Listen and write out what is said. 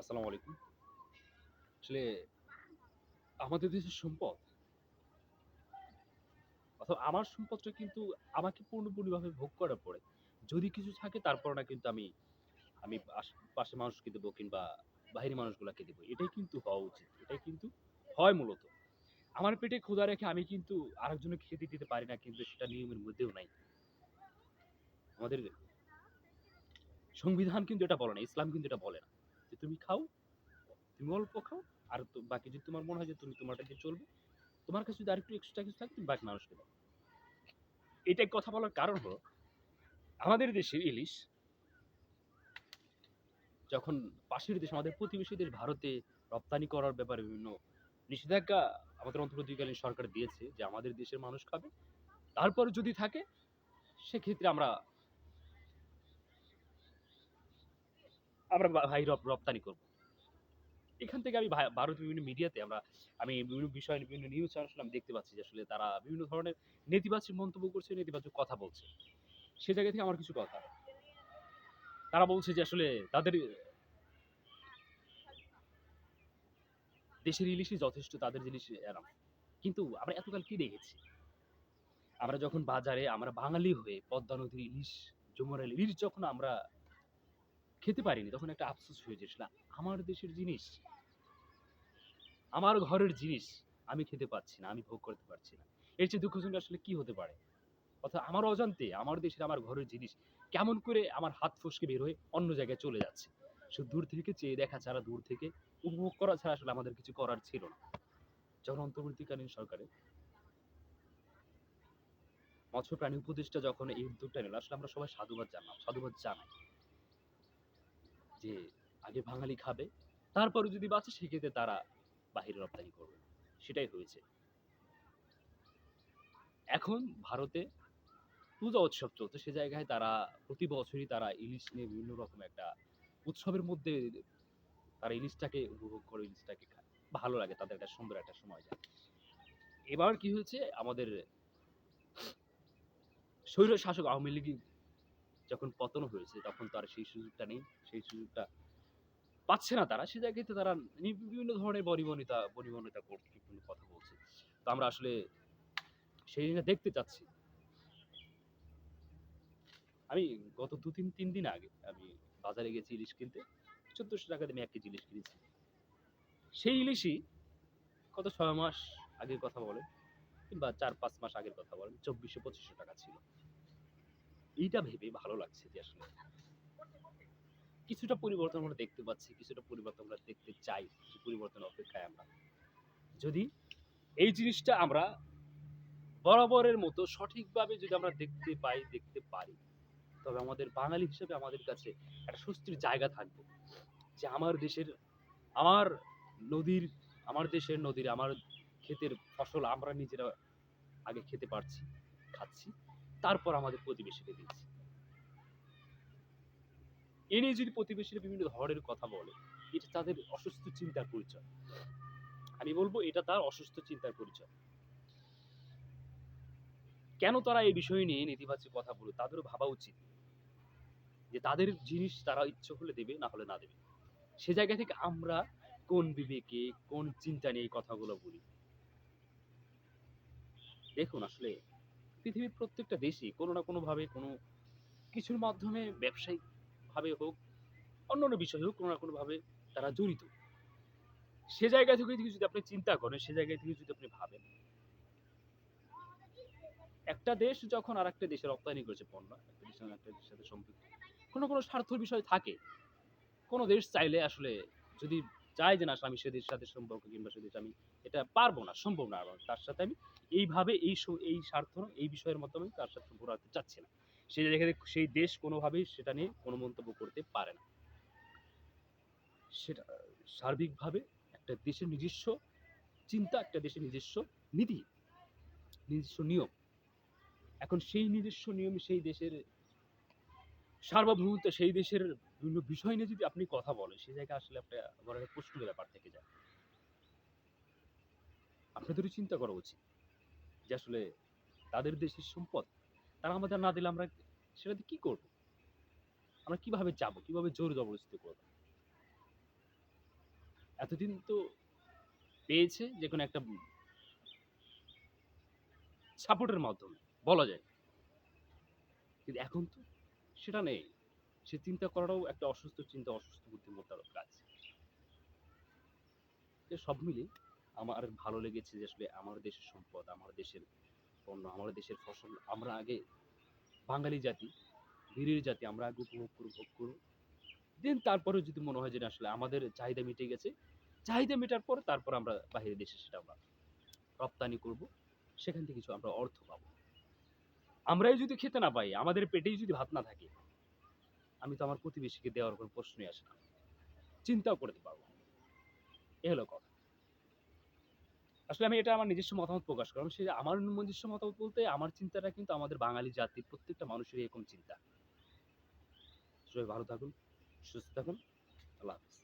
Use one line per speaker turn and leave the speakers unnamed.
আসসালামু আলাইকুম। আসলে আমাদের দেশের সম্পদ, অথবা আমার সম্পদটা কিন্তু আমাকে পূর্ণপূর্ণভাবে ভোগ করার পরে যদি কিছু থাকে তারপর না কিন্তু আমি আমি পাশের মানুষকে দেবো কিংবা বাহিরের মানুষগুলাকে দেবো। এটাই কিন্তু হওয়া উচিত। এটাই কিন্তু হয় মূলত। আমার পেটে ক্ষুধা রেখে আমি কিন্তু আরেকজনকে খেতে দিতে পারি না কিন্তু সেটা নিয়মের মধ্যেও নাই। আমাদের সংবিধান কিন্তু এটা বলে না। ইসলাম কিন্তু এটা বলে না। যে তুমি খাও, তুমি অল্প খাও আর তো বাকি যদি তোমার মনে হয় যে তুমি তোমারটা দিয়ে চলবে, তোমার কাছে যদি আরেকটু এক্সট্রা কিছু থাকে তুমি বাকি মানুষকে দাও। এটা কথা বলার কারণ হলো আমাদের দেশের ইলিশ যখন পাশের দেশ আমাদের প্রতিবেশী দেশ ভারতে রপ্তানি করার ব্যাপারে বিভিন্ন নিষেধাজ্ঞা আমাদের অন্তর্বর্তীকালীন সরকার দিয়েছে যে আমাদের দেশের মানুষ খাবে। তারপর যদি থাকে সেক্ষেত্রে আমরা আমরা ভাই রপ রপ্তানি করব। এখান থেকে আমি ভা ভারতের বিভিন্ন মিডিয়াতে আমরা আমি বিভিন্ন বিষয় বিভিন্ন নিউজ চ্যানেল আমি দেখতে পাচ্ছি যে আসলে তারা বিভিন্ন ধরনের নেতিবাচক মন্তব্য করছে, নেতিবাচক কথা বলছে। সে জায়গা থেকে আমার কিছু কথা। তারা বলছে যে আসলে তাদের দেশের ইলিশই যথেষ্ট তাদের জিনিস এনাফ। কিন্তু আমরা এতকাল কি দেখেছি? আমরা যখন বাজারে আমরা বাঙালি হয়ে পদ্মা নদীর ইলিশ, যমুনার ইলিশ যখন আমরা খেতে পারিনি তখন একটা আফসোস হয়ে আসলে আমার দেশের জিনিস, আমার ঘরের জিনিস আমি খেতে পাচ্ছি না, আমি ভোগ করতে পারছি না। এর চেয়ে দুঃখজনক আসলে কি হতে পারে? অর্থাৎ আমার অজান্তে আমার দেশের আমার ঘরের জিনিস কেমন করে আমার হাত ফসকে বের হয়ে অন্য জায়গায় চলে যাচ্ছে। শুধু দূর থেকে চেয়ে দেখা ছাড়া দূর থেকে উপভোগ করা ছাড়া আসলে আমাদের কিছু করার ছিল না। যখন অন্তর্বর্তীকালীন সরকারে মৎস্য প্রাণী উপদেষ্টা যখন এই উদ্যোগটা নিল আসলে আমরা সবাই সাধুবাদ জানলাম সাধুবাদ জানাই। যে আগে বাঙালি খাবে, তারপরে যদি বাঁচে সেক্ষেত্রে তারা বাহিরে রপ্তানি করবে। সেটাই হয়েছে। এখন ভারতে পূজা উৎসব চলছে। সে জায়গায় তারা প্রতি বছরই তারা ইলিশ নিয়ে বিভিন্ন রকম একটা উৎসবের মধ্যে তারা ইলিশটাকে উপভোগ করে, ইলিশটাকে খায়। ভালো লাগে তাদের একটা সুন্দর একটা সময় যায়। এবার কি হয়েছে আমাদের স্বৈরশাসক আওয়ামী লীগ যখন পতন হয়েছে তখন তো আর সেই সুযোগটা নেই। সেই সুযোগটা পাচ্ছে না তারা। সে জায়গাতে তারা বিভিন্ন ধরনের বনিবনিতা বনিবনিতা করছে, বিভিন্ন কথা বলছে। তো আমরা আসলে সেই জিনিসটা দেখতে চাচ্ছি। আমি গত ২-৩ ৩ দিন আগে আমি বাজারে গেছি ইলিশ কিনতে। ৳১৪০০ দিয়ে আমি ১ কেজি ইলিশ কিনেছি। সেই ইলিশই গত ছয় মাস আগের কথা বলেন কিংবা ৪-৫ মাস আগের কথা বলেন ৳২৪০০-২৫০০ ছিল। এইটা ভেবে ভালো লাগছে যে আসলে কিছুটা পরিবর্তন আমরা দেখতে পাচ্ছি, কিছুটা পরিবর্তন আমরা দেখতে চাই। কিছু পরিবর্তনের অপেক্ষায় আমরা। যদি এই জিনিসটা আমরা বরাবরের মতো সঠিকভাবে যদি আমরা দেখতে পাই, দেখতে পারি, তবে আমাদের বাঙালি হিসেবে আমাদের কাছে একটা স্বস্তির জায়গা থাকবে। যে আমার দেশের আমার নদীর আমার দেশের নদীর আমার ক্ষেতের ফসল আমরা নিজেরা আগে খেতে পারছি, খাচ্ছি। তারপর আমাদের প্রতিবেশীকে দিচ্ছি। এ নিয়ে যদি প্রতিবেশীরা বিভিন্ন ধরনের কথা বলে, এটা তাদের অসুস্থ চিন্তার পরিচয়। আমি বলব এটা তার অসুস্থ চিন্তার পরিচয়। কেন তারা এই বিষয় নিয়ে নেতিবাচক কথা বলে তাদেরও ভাবা উচিত। যে তাদের জিনিস তারা ইচ্ছে হলে দেবে, না হলে না দেবে। সে জায়গা থেকে আমরা কোন বিবেকে, কোন চিন্তা নিয়ে এই কথাগুলো বলি? দেখুন আসলে পৃথিবীর প্রত্যেকটা দেশই কোনো না কোনোভাবে কোনো কিছুর মাধ্যমে ব্যবসায়িকভাবে হোক, অন্যান্য বিষয় হোক কোনো না কোনোভাবে তারা জড়িত। সে জায়গা থেকে যদি আপনি চিন্তা করেন, সে জায়গা থেকে যদি আপনি ভাবেন একটা দেশ যখন আরেকটা দেশে রপ্তানি করেছে পণ্য, একটা দেশ আরেকটা দেশের সাথে সম্পৃক্ত। কোনো, কোনো স্বার্থর বিষয় থাকে। কোনো দেশ চাইলে আসলে যদি চায় যে না আমি সে দেশের সাথে সম্পর্ক কিংবা সে দেশে আমি এটা পারব না, সম্ভব না আমার। তার সাথে আমি এইভাবে এই এই স্বার্থ এই বিষয়ের মাধ্যমে তার সাথে রাখতে চাচ্ছি না। সে জায়গা থেকে সেই দেশ কোনোভাবেই সেটা নিয়ে কোনো মন্তব্য করতে পারে না। সেটা সার্বিকভাবে একটা দেশের নিজস্ব চিন্তা, একটা দেশের নিজস্ব নীতি, নিজস্ব নিয়ম। এখন সেই নিজস্ব নিয়ম সেই দেশের সার্বভৌমত্ব সেই দেশের বিভিন্ন বিষয় নিয়ে যদি আপনি কথা বলেন, সে জায়গায় আসলে একটা বড় একটা প্রশ্নের ব্যাপার থেকে যায়। আপনাদেরও চিন্তা করা উচিত। যে আসলে তাদের দেশের সম্পদ, তারা আমাদের না দিলে আমরা সেটা কি করব? আমরা কীভাবে যাব, কীভাবে জোর জবরদস্তি করব? এতদিন তো পেয়েছে যে কোনো একটা সাপোর্টের মাধ্যমে, বলা যায় কিন্তু এখন তো সেটা নেই সে চিন্তা করাটাও একটা অসুস্থ চিন্তা, অসুস্থ বুদ্ধিমত্তার কাজ সব মিলে আমার ভালো লেগেছে যে আসলে আমার দেশের সম্পদ, আমার দেশের পণ্য, আমার দেশের ফসল, আমরা আগে বাঙালি জাতি বীরের জাতি, আমরা আগে উপভোগ করব, ভোগ করব। দেন তারপরে যদি মনে হয় যে আসলে আমাদের চাহিদা মিটে গেছে, চাহিদা মেটার পরে তারপর আমরা বাইরের দেশে সেটা আমরা রপ্তানি করব, সেখান থেকে কিছু আমরা অর্থ পাবো। আমরাই যদি খেতে না পাই, আমাদের পেটেই যদি ভাত না থাকে, আমি তো আমার প্রতিবেশীকে দেওয়ার কোনো প্রশ্নই আসে না। চিন্তাও করতে পারব। এ হলো কথা। আসলে আমি এটা আমার নিজস্ব মতামত প্রকাশ করলাম। সে আমার নিজস্ব মতামত বলতে আমার চিন্তাটা কিন্তু আমাদের বাঙালি জাতির প্রত্যেকটা মানুষের এরকম চিন্তা। সবাই ভালো থাকুন, সুস্থ থাকুন, আল্লাহ হাফিজ।